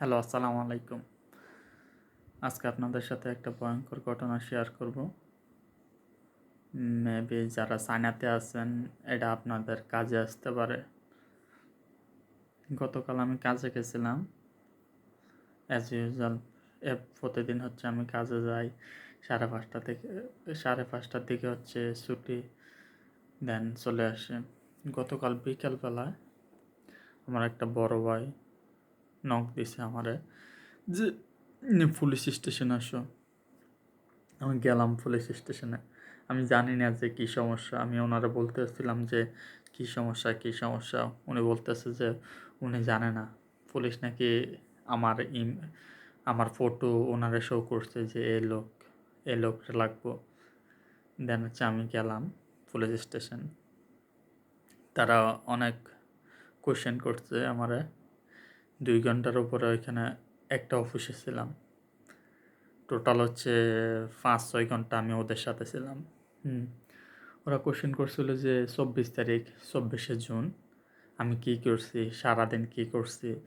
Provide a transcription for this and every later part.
Hello, আসসালামু আলাইকুম। আজকে আপনাদের সাথে একটা ভয়ঙ্কর ঘটনা শেয়ার করব। মেবি যারা চায়নাতে আছেন, এটা আপনাদের কাজে আসতে পারে। গতকাল আমি কাজে গেছিলাম। অ্যাজ ইউজুয়াল প্রতিদিন হচ্ছে আমি কাজে যাই। সাড়ে পাঁচটা থেকে, সাড়ে পাঁচটার দিকে হচ্ছে ছুটি দেন চলে আসে। গতকাল বিকেলবেলায় আমার একটা বড় ভাই নক দিছে আমারে, যে পুলিশ স্টেশনে আসো। আমি গেলাম পুলিশ স্টেশনে আমি জানি না যে কী সমস্যা। আমি ওনারা বলতে এসেছিলাম যে, কী সমস্যা কী সমস্যা? উনি বলতেছে যে, উনি জানে না। পুলিশ নাকি আমার ইম, আমার ফটো ওনারা শো করছে যে, এ লোক, এ লোকটা লাগবো। দেন হচ্ছে আমি গেলাম পুলিশ স্টেশন তারা অনেক কোয়েশ্চেন করছে আমারে। দুই ঘণ্টার উপরে ওইখানে একটা অফিসে ছিলাম। টোটাল হচ্ছে পাঁচ, ছয় ঘণ্টা আমি ওদের সাথে ছিলাম। হুম। ওরা কোশ্চেন করছিল যে, চব্বিশ তারিখ, চব্বিশে জুন, আমি কি করছি? সারাদিন কি করছি?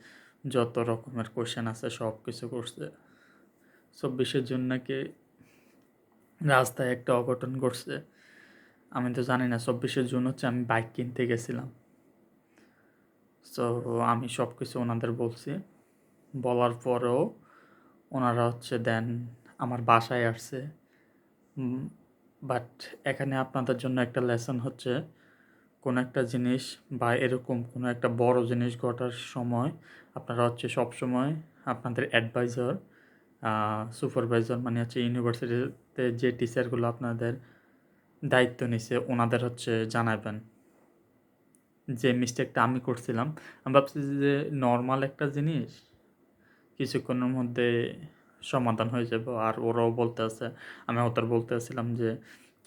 যত রকমের কোশ্চেন আছে, সব কিছু করছে। চব্বিশে জুন নাকি রাস্তায় একটা অঘটন ঘটছে। আমি তো জানি না, চব্বিশে জুন হচ্ছে আমি বাইক কিনতে গেছিলাম। সো আমি সব কিছু ওনাদের বলছি। বলার পরেও ওনারা হচ্ছে দেন আমার বাসায় আসছে। বাট এখানে আপনাদের জন্য একটা লেসন হচ্ছে, কোনো একটা জিনিস বা এরকম কোনো একটা বড় জিনিস ঘটার সময় আপনারা হচ্ছে সব সময় আপনাদের অ্যাডভাইজার সুপারভাইজার মানে হচ্ছে ইউনিভার্সিটিতে যে টিচারগুলো আপনাদের দায়িত্ব নিছে, ওনাদের হচ্ছে জানাবেন। যে মিস্টেকটা আমি করছিলাম, আমি ভাবছি যে নর্মাল একটা জিনিস কিছুক্ষণের মধ্যে সমাধান হয়ে যাবে। আর ওরাও বলতে আছে, আমি ওদের বলতে আসছিলাম যে,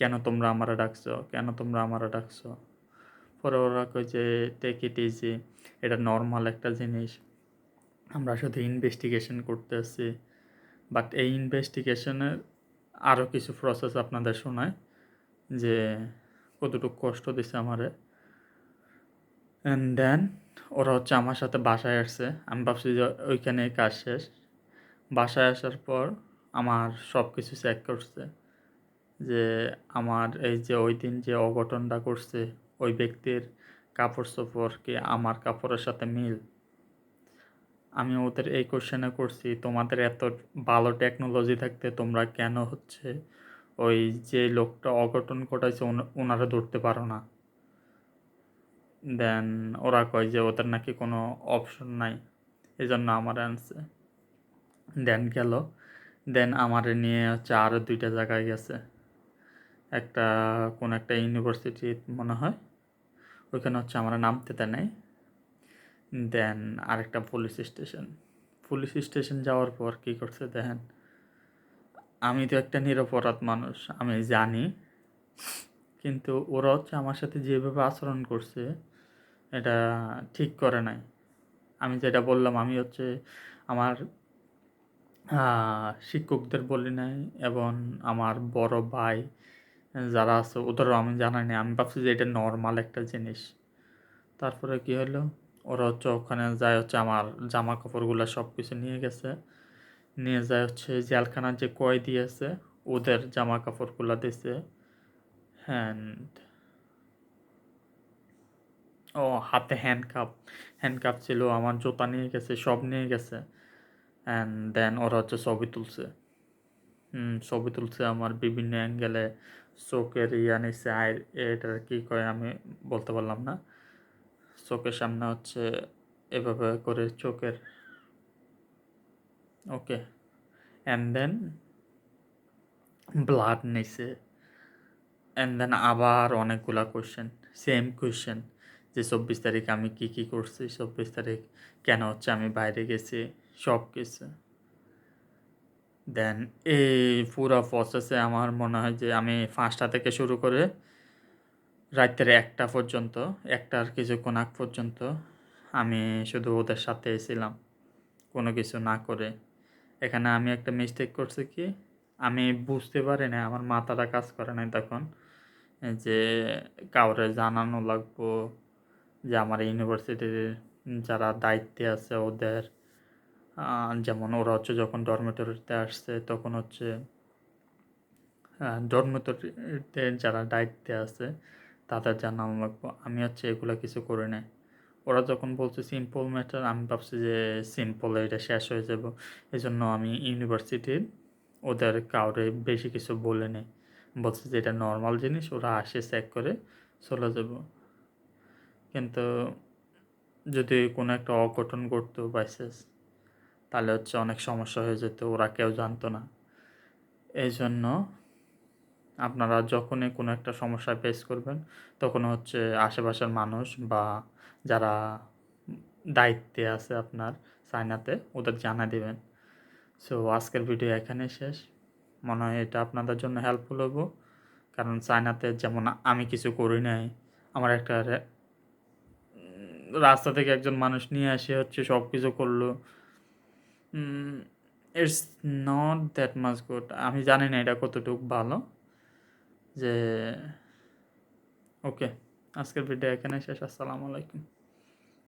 কেন তোমরা আমারা ডাকছো? কেন তোমরা আমারা ডাকছো? পরে ওরা কয় যে টেক ইট ইজি এটা নর্মাল একটা জিনিস। আমরা শুধু ইনভেস্টিগেশন করতে আসছি বাট এই ইনভেস্টিগেশনের আরও কিছু প্রসেস আপনাদের শোনায় যে, কতটুকু কষ্ট দিছে আমারে। অ্যান্ড দেন ওরা হচ্ছে আমার সাথে বাসায় আসছে। আমি ভাবছি যে ওইখানে কাজ শেষ। বাসায় আসার পর আমার সব কিছু চেক করছে যে আমার এই যে ওই দিন যে অঘটনটা করছে, ওই ব্যক্তির কাপড় চোপড় কি আমার কাপড়ের সাথে মিল? আমি ওদের এই কোশ্চেনে করছি, তোমাদের এত ভালো টেকনোলজি থাকতে তোমরা কেন হচ্ছে? ওই যে লোকটা অঘটন ঘটাইছে ওনারা ধরতে পারো না। দেন ওরা কয় যে ওদের নাকি কোনো অপশন নাই। এই জন্য আমার আনছে দেন গেল। দেন আমার নিয়ে হচ্ছে আরও দুইটা জায়গায় গেছে। একটা কোন একটা ইউনিভার্সিটি মনে হয়, ওইখানে হচ্ছে আমরা নামতে দেয় নাই। দেন আরেকটা পুলিশ স্টেশন পুলিশ স্টেশন যাওয়ার পর কী করছে দেখেন, আমি তো একটা নিরপরাধ মানুষ, আমি জানি। কিন্তু ওরা হচ্ছে আমার সাথে যেভাবে আচরণ করছে, এটা ঠিক করে নাই। আমি যেটা বললাম, আমি হচ্ছে আমার শিক্ষকদের বলি নাই এবং আমার বড় ভাই যারা আছে, ওদেরও আমি জানাই না আমি ভাবছি যে এটা নর্মাল একটা জিনিস। তারপরে কি হলো? ওরা হচ্ছে ওখানে যায় হচ্ছে আমার জামা কাপড়গুলো সব কিছু নিয়ে গেছে। নিয়ে যায় হচ্ছে জেলখানার যে কয়েদি আছে ওদের জামা কাপড়গুলো দিছে। হ্যান্ড ও, হাতে হ্যান্ডকাপ হ্যান্ডকাপ ছিল, আমার জুতা নিয়ে গেছে, সব নিয়ে গেছে। অ্যান্ড দেন ওরা হচ্ছে ছবি তুলছে। ছবি তুলছে আমার বিভিন্ন অ্যাঙ্গেলে চোখের ইয়া নিচ্ছে আয় এটার কী কয়, আমি বলতে পারলাম না। চোখের সামনে হচ্ছে এভাবে করে চোখের। ওকে অ্যান্ড দেন ব্লাড নিছে। অ্যান্ড দেন আবার অনেকগুলা কোয়েশ্চেন সেম কোয়েশ্চেন যে চব্বিশ তারিখ আমি কি কি করছি, চব্বিশ তারিখ কেন হচ্ছে আমি বাইরে গেছি, সব কিছু। দেন এই পুরো প্রসেসে আমার মনে হয় যে আমি পাঁচটা থেকে শুরু করে রাত্রের একটা পর্যন্ত, একটার কিছুক্ষণ আগ পর্যন্ত আমি শুধু ওদের সাথে ছিলাম, কোনো কিছু না করে। এখানে আমি একটা মিস্টেক করছি কি? আমি বুঝতে পারি না আমার মাথাটা কাজ করে নাই তখন যে কাউরে জানানো লাগবো যে আমার ইউনিভার্সিটির যারা দায়িত্বে আছে ওদের যেমন ওরা হচ্ছে যখন ডরমেটরিতে আসছে তখন হচ্ছে ডরমেটরিতে যারা দায়িত্বে আছে তাদের জানানো লাগবো, আমি হচ্ছে এগুলো কিছু করে নাই। ওরা যখন বলছে সিম্পল ম্যাটার আমি ভাবছি যে সিম্পল এটা শেষ হয়ে যাব এই জন্য আমি ইউনিভার্সিটির ওদের কাউরে বেশি কিছু বলে নেই। বলছে যে এটা নর্মাল জিনিস, ওরা আসে চেক করে চলে যাব। কিন্তু যদি কোনো একটা অঘটন ঘটতো বাইসেস তাহলে হচ্ছে অনেক সমস্যা হয়ে যেত, ওরা কেউ জানতো না। এই জন্য আপনারা যখনই কোনো একটা সমস্যা ফেস করবেন, তখন হচ্ছে আশেপাশের মানুষ বা যারা দায়িত্বে আছে আপনার চায়নাতে ওদের জানা দিবেন। সো আজকের ভিডিও এখানে শেষ। মনে হয় এটা আপনাদের জন্য হেল্পফুল হব। কারণ চায়নাতে যেমন আমি কিছু করি নাই, আমার একটা রাস্তা থেকে একজন মানুষ নিয়ে আসে হচ্ছে সব কিছু করল it's not that much good আমি জানি না এটা কতটুকু ভালো। যে ওকে আজকের ভিডিও এখানে শেষ। আসসালামু আলাইকুম।